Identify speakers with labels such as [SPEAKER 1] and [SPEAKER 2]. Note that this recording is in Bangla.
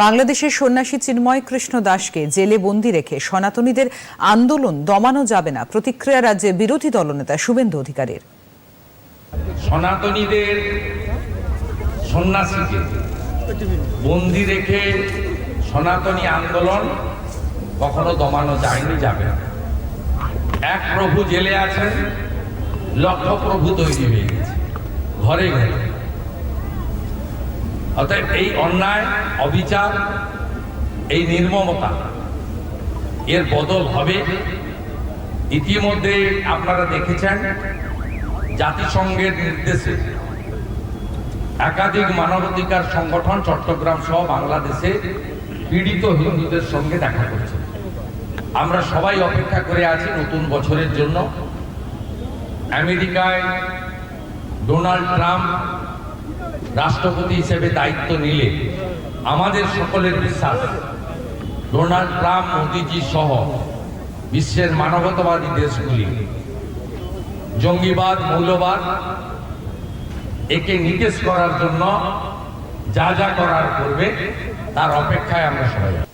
[SPEAKER 1] বাংলাদেশের সন্ন্যাসী চিন্ময় কৃষ্ণ দাসকে জেলে বন্দি রেখে সনাতনীদের আন্দোলন দমানো যাবে না। প্রতিক্রিয়া রাজ্যে বিরোধী দলনেতা শুভেন্দু অধিকারীর।
[SPEAKER 2] সনাতনীদের সন্ন্যাসীকে বন্দি রেখে সনাতনী আন্দোলন কখনো দমানো যায়নি, যাবে এক প্রভু জেলে আছেন, লক্ষ প্রভু তৈরি হয়ে গেছে। ঘরে ঘরে। অতএব এই অন্যায়, অবিচার, এই নির্মমতা, এর বদল হবে। ইতিমধ্যে আপনারা দেখেছেন জাতিসংঘের নির্দেশে একাধিক মানবাধিকার সংগঠন চট্টগ্রাম সহ বাংলাদেশে পীড়িত হিন্দুদের সঙ্গে দেখা করছে। আমরা সবাই অপেক্ষা করে আছি নতুন বছরের জন্য। আমেরিকায় ডোনাল্ড ট্রাম্প রাষ্ট্রপতি হিসেবে দায়িত্ব নিলে আমাদের সকলের বিশ্বাস, ডোনাল্ড ট্রাম্প, মোদিজি সহ বিশ্বের মানবতাবাদী দেশগুলি জঙ্গিবাদ, মৌলবাদ একে নিকেশ করার জন্য যা যা করার করবে, তার অপেক্ষায় আমরা সবাই।